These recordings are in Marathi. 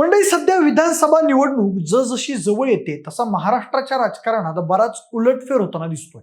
मंडळी सध्या विधानसभा निवडणूक जसजशी जवळ येते तसा महाराष्ट्राच्या राजकारणात बराच उलटफेर होताना दिसतोय.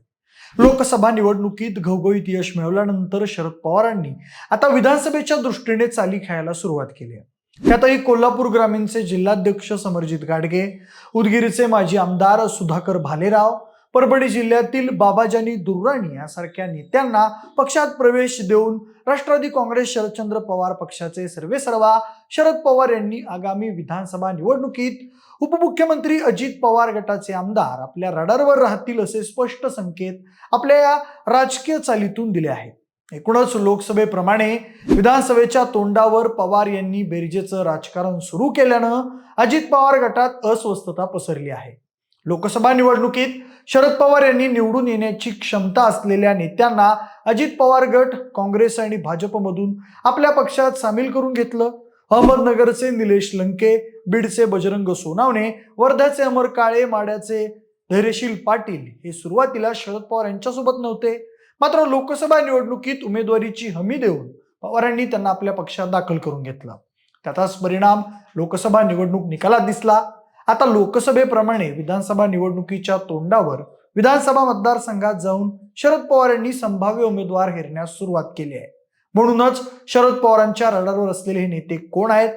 लोकसभा निवडणुकीत घवघवीत यश मिळवल्यानंतर शरद पवारांनी आता विधानसभेच्या दृष्टीने चाली खेळायला सुरुवात केली आहे. त्यातही कोल्हापूर ग्रामीणचे जिल्हाध्यक्ष समरजित गाडगे उदगीरचे माजी आमदार सुधाकर भालेराव परभणी जिल्ह्यातील बाबाजानी दुर्राणी यासारख्या नेत्यांना पक्षात प्रवेश देऊन राष्ट्रवादी काँग्रेस शरदचंद्र पवार पक्षाचे सर्वेसर्वा शरद पवार यांनी आगामी विधानसभा निवडणुकीत उपमुख्यमंत्री अजित पवार गटाचे आमदार आपल्या रडारवर राहतील असे स्पष्ट संकेत आपल्या या राजकीय चालीतून दिले आहेत. एकूणच लोकसभेप्रमाणे विधानसभेच्या तोंडावर पवार यांनी बेरजेचं राजकारण सुरू केल्यानं अजित पवार गटात अस्वस्थता पसरली आहे. लोकसभा निवडणुकीत शरद पवार यांनी निवडून येण्याची क्षमता असलेल्या नेत्यांना अजित पवार गट काँग्रेस आणि भाजपमधून आपल्या पक्षात सामील करून घेतलं. अहमदनगरचे निलेश लंके बीडचे बजरंग सोनावणे वर्ध्याचे अमर काळे माड्याचे धैर्यशील पाटील हे सुरुवातीला शरद पवार यांच्यासोबत नव्हते. मात्र लोकसभा निवडणुकीत उमेदवारीची हमी देऊन पवारांनी त्यांना आपल्या पक्षात दाखल करून घेतलं. त्याचाच परिणाम लोकसभा निवडणूक निकालात दिसला. आता लोकसभेप्रमाणे विधानसभा निवडणुकीच्या तोंडावर विधानसभा मतदारसंघात जाऊन शरद पवार यांनी संभाव्य उमेदवार हेरण्यास सुरुवात केली आहे. म्हणूनच शरद पवारांच्या रडारवर असलेले हे नेते कोण आहेत?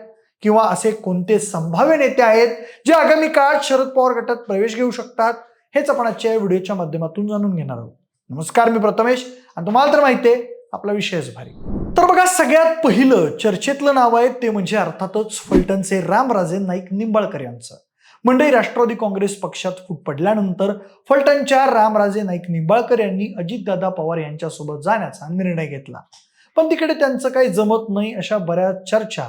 किंवा असे कोणते संभाव्य नेते आहेत जे आगामी काळात शरद पवार गटात प्रवेश घेऊ शकतात? हेच आपण आजच्या या व्हिडिओच्या माध्यमातून जाणून घेणार आहोत. नमस्कार मी प्रथमेश. आणि तुम्हाला तर माहिती आहे आपला विषयच भारी. तर बघा सगळ्यात पहिलं चर्चेतलं नाव आहे ते म्हणजे अर्थातच फलटणचे रामराजे नाईक निंबाळकर यांचं. मंडई राष्ट्रवादी काँग्रेस पक्षात फूट पडल्यानंतर फलटणच्या रामराजे नाईक निंबाळकर यांनी अजितदादा पवार यांच्यासोबत जाण्याचा निर्णय घेतला. पण तिकडे त्यांचं काही जमत नाही अशा बऱ्याच चर्चा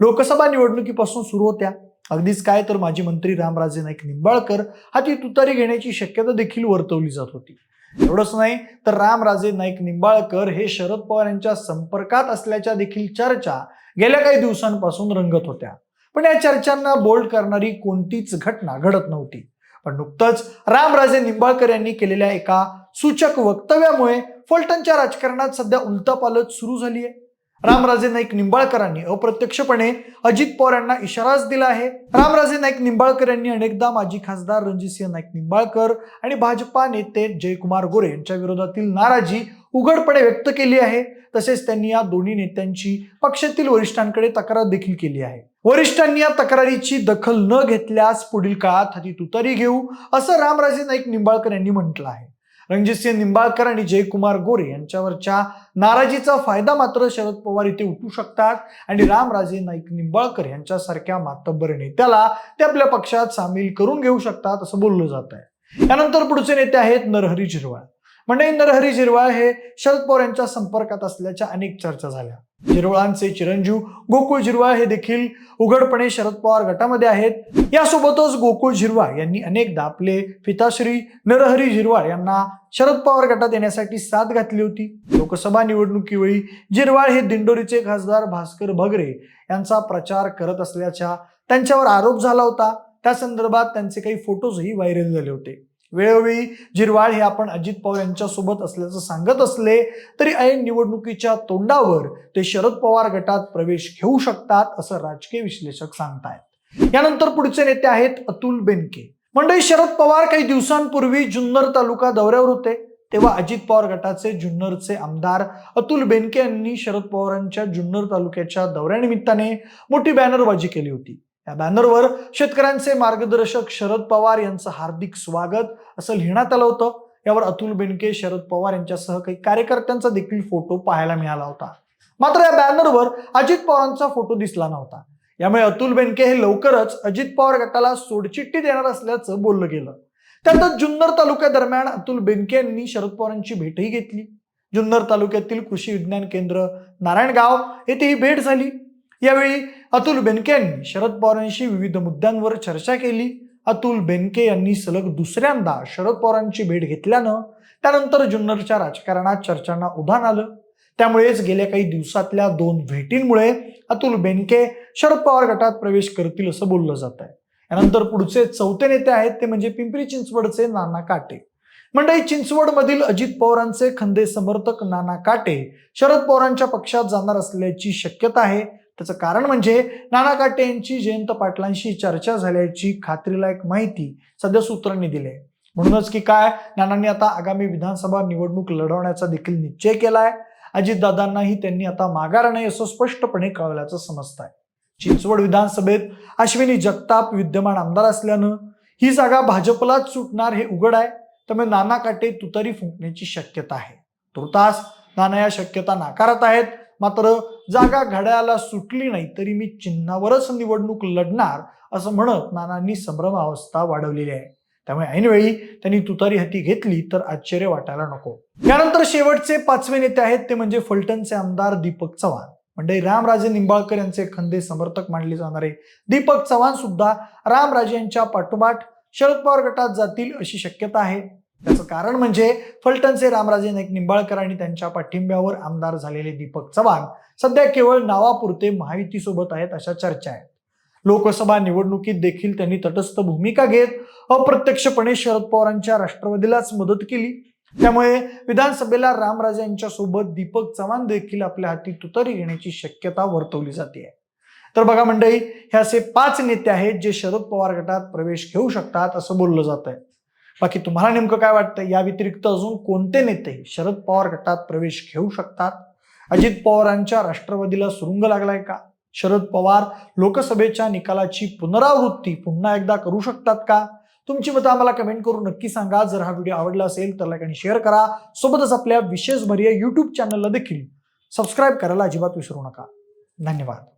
लोकसभा निवडणुकीपासून सुरू होत्या. अगदीच काय तर माजी मंत्री रामराजे नाईक निंबाळकर हाती तुतारी घेण्याची शक्यता देखील वर्तवली जात होती. एवढंच नाही तर रामराजे नाईक निंबाळकर हे शरद पवार यांच्या संपर्कात असल्याच्या देखील चर्चा गेल्या काही दिवसांपासून रंगत होत्या. पण या चर्चांना बोल्ड करणारी कोणतीच घटना घडत नव्हती. पण नुकतंच रामराजे निंबाळकर यांनी केलेल्या एका सूचक वक्तव्यामुळे फलटणच्या राजकारणात सध्या उलतापालट सुरू झाली आहे रामराजे नाईक निंबाळकरांनी अप्रत्यक्षपणे अजित पवार यांना इशाराच दिला आहे. रामराजे नाईक निंबाळकर यांनी अनेकदा माजी खासदार रणजितसिंह नाईक निंबाळकर आणि भाजपा नेते जयकुमार गोरे यांच्या विरोधातील नाराजी उघडपणे व्यक्त केली आहे. तसेच त्यांनी या दोन्ही नेत्यांची पक्षातील वरिष्ठांकडे तक्रार देखील केली आहे. वरिष्ठांनी या तक्रारीची दखल न घेतल्यास पुढील काळात हाती तुतारी घेऊ असं रामराजे नाईक निंबाळकर यांनी म्हटलं आहे. रणजितसिंह निंबाळकर आणि जयकुमार गोरे यांच्यावरच्या नाराजीचा फायदा मात्र शरद पवार इथे उठू शकतात आणि रामराजे नाईक निंबाळकर यांच्यासारख्या मातब्बर नेत्याला ते आपल्या पक्षात सामील करून घेऊ शकतात असं बोललं जात आहे. त्यानंतर पुढचे नेते आहेत नरहरी झिरवाळ. म्हणजे नरहरी जिरवाळ हे शरद पवार यांच्या संपर्कात असल्याच्या अनेक चर्चा झाल्या. झिरवाळांचे चिरंजीव गोकुळ जिरवाळ हे देखील उघडपणे शरद पवार गटामध्ये आहेत. यासोबतच गोकुळ जिरवाळ यांनी अनेकदा आपले पिताश्री नरहरी झिरवाळ यांना शरद पवार गटात येण्यासाठी साथ घातली होती. लोकसभा निवडणुकीवेळी झिरवाळ हे दिंडोरीचे खासदार भास्कर भगरे यांचा प्रचार करत असल्याचा त्यांच्यावर आरोप झाला होता. त्या संदर्भात त्यांचे काही फोटोजही व्हायरल झाले होते. वेळोवेळी जिरवाळ हे आपण अजित पवार यांच्यासोबत असल्याचं सांगत असले तरी ऐन निवडणुकीच्या तोंडावर ते शरद पवार गटात प्रवेश घेऊ शकतात असं राजकीय विश्लेषक सांगतायत. यानंतर पुढचे नेते आहेत अतुल बेनके. मंडळी शरद पवार काही दिवसांपूर्वी जुन्नर तालुका दौऱ्यावर होते. तेव्हा अजित पवार गटाचे जुन्नरचे आमदार अतुल बेनके यांनी शरद पवारांच्या जुन्नर तालुक्याच्या दौऱ्यानिमित्ताने मोठी बॅनरबाजी केली होती. या बॅनरवर शेतकऱ्यांचे मार्गदर्शक शरद पवार यांचं हार्दिक स्वागत असं लिहिण्यात आलं होतं. यावर अतुल बेनके शरद पवार यांच्यासह काही कार्यकर्त्यांचा देखील फोटो पाहायला मिळाला होता. मात्र या बॅनरवर अजित पवारांचा फोटो दिसला नव्हता. यामुळे अतुल बेनके हे लवकरच अजित पवार गटाला सोडचिठ्ठी देणार असल्याचं बोललं गेलं. त्यातच जुन्नर तालुक्यादरम्यान अतुल बेनके यांनी शरद पवारांची भेटही घेतली. जुन्नर तालुक्यातील कृषी विज्ञान केंद्र नारायणगाव येथे ही भेट झाली. यावेळी अतुल बेनके यांनी शरद पवारांशी विविध मुद्द्यांवर चर्चा केली. अतुल बेनके यांनी सलग दुसऱ्यांदा शरद पवारांची भेट घेतल्यानं त्यानंतर जुन्नरच्या राजकारणात चर्चांना उधाण आलं. त्यामुळेच गेल्या काही दिवसातल्या दोन भेटींमुळे अतुल बेनके शरद पवार गटात प्रवेश करतील असं बोललं जात आहे. यानंतर पुढचे चौथे नेते आहेत ते म्हणजे पिंपरी चिंचवडचे नाना काटे. मंडई चिंचवडमधील अजित पवारांचे खंदे समर्थक नाना काटे शरद पवारांच्या पक्षात जाणार असल्याची शक्यता आहे. त्याचं कारण म्हणजे नाना काटे यांची जयंत पाटलांशी चर्चा झाल्याची खात्रीलायक माहिती सध्या सूत्रांनी दिली आहे. म्हणूनच की काय नानांनी आता आगामी विधानसभा निवडणूक लढवण्याचा देखील निश्चय केलाय. अजितदादांनाही त्यांनी आता माघार नाही असं स्पष्टपणे कळवल्याचं समजत आहे चिंचवड विधानसभेत अश्विनी जगताप विद्यमान आमदार असल्यानं ही जागा भाजपलाच सुटणार हे उघड आहे. त्यामुळे नाना काटे तुतारी फुंकण्याची शक्यता आहे. तुर्तास नाना या शक्यता नाकारत आहेत. मात्र जागा घड्याला सुटली नाही तरी मी चिन्हावरच निवडणूक लढणार असं म्हणत नानांनी संभ्रम अवस्था वाढवलेली आहे. त्यामुळे ऐनवेळी त्यांनी तुतारी हाती घेतली तर आश्चर्य वाटायला नको. यानंतर शेवटचे पाचवे नेते आहेत ते म्हणजे फलटणचे आमदार दीपक चव्हाण. म्हणजे रामराजे निंबाळकर यांचे खंदे समर्थक मानले जाणारे दीपक चव्हाण सुद्धा रामराजे यांच्या पाठोपाठ शरद पवार गटात जातील अशी शक्यता आहे. त्याचं कारण म्हणजे फलटणचे रामराजे नाईक निंबाळकर आणि त्यांच्या पाठिंब्यावर आमदार झालेले दीपक चव्हाण सध्या केवळ नावापुरते महायुतीसोबत आहेत अशा चर्चा आहेत. लोकसभा निवडणुकीत देखील त्यांनी तटस्थ भूमिका घेत अप्रत्यक्षपणे शरद पवारांच्या राष्ट्रवादीलाच मदत केली. त्यामुळे विधानसभेला रामराजे यांच्या सोबत दीपक चव्हाण देखील आपल्या हाती तुतरी घेण्याची शक्यता वर्तवली जाते. तर बघा मंडळी हे असे पाच नेते आहेत जे शरद पवार गटात प्रवेश घेऊ शकतात असं बोललं जात आहे बाकी तुम्हाला नेमकं काय वाटतं? या व्यतिरिक्त अजून कोणते नेते शरद पवार गटात प्रवेश घेऊ शकतात? अजित पवारांच्या राष्ट्रवादीला सुरुंग लागलाय का? शरद पवार लोकसभेच्या निकालाची पुनरावृत्ती पुन्हा एकदा करू शकतात का? तुमची मतं आम्हाला कमेंट करून नक्की सांगा. जर हा व्हिडिओ आवडला असेल तर लाईक आणि शेअर करा. सोबतच आपल्या विशेष भरिया यूट्यूब चॅनलला देखील सबस्क्राईब करायला अजिबात विसरू नका. धन्यवाद.